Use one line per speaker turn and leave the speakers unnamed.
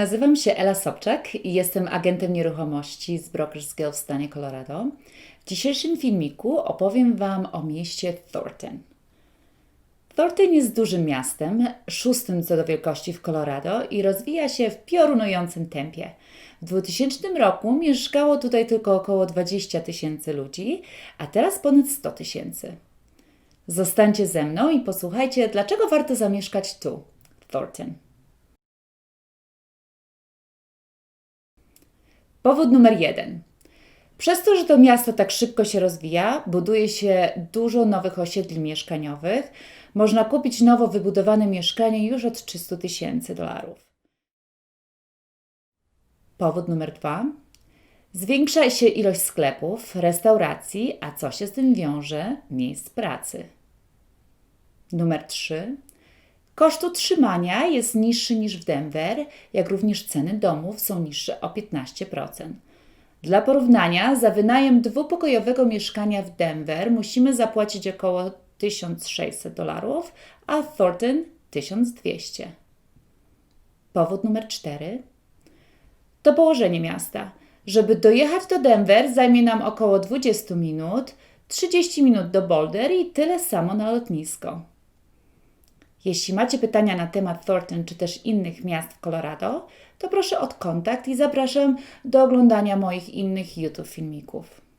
Nazywam się Ela Sobczak i jestem agentem nieruchomości z Brokers Guild w stanie Colorado. W dzisiejszym filmiku opowiem Wam o mieście Thornton. Thornton jest dużym miastem, szóstym co do wielkości w Colorado i rozwija się w piorunującym tempie. W 2000 roku mieszkało tutaj tylko około 20 tysięcy ludzi, a teraz ponad 100 tysięcy. Zostańcie ze mną i posłuchajcie, dlaczego warto zamieszkać tu, w Thornton. Powód numer jeden. Przez to, że to miasto tak szybko się rozwija, buduje się dużo nowych osiedli mieszkaniowych, można kupić nowo wybudowane mieszkanie już od 300 tysięcy dolarów. Powód numer dwa. Zwiększa się ilość sklepów, restauracji, a co się z tym wiąże? Miejsc pracy. Numer 3. Koszt utrzymania jest niższy niż w Denver, jak również ceny domów są niższe o 15%. Dla porównania, za wynajem dwupokojowego mieszkania w Denver musimy zapłacić około 1600 dolarów, a w Thornton 1200. Powód numer 4 to położenie miasta. Żeby dojechać do Denver zajmie nam około 20 minut, 30 minut do Boulder i tyle samo na lotnisko. Jeśli macie pytania na temat Thornton czy też innych miast w Colorado, to proszę o kontakt i zapraszam do oglądania moich innych YouTube filmików.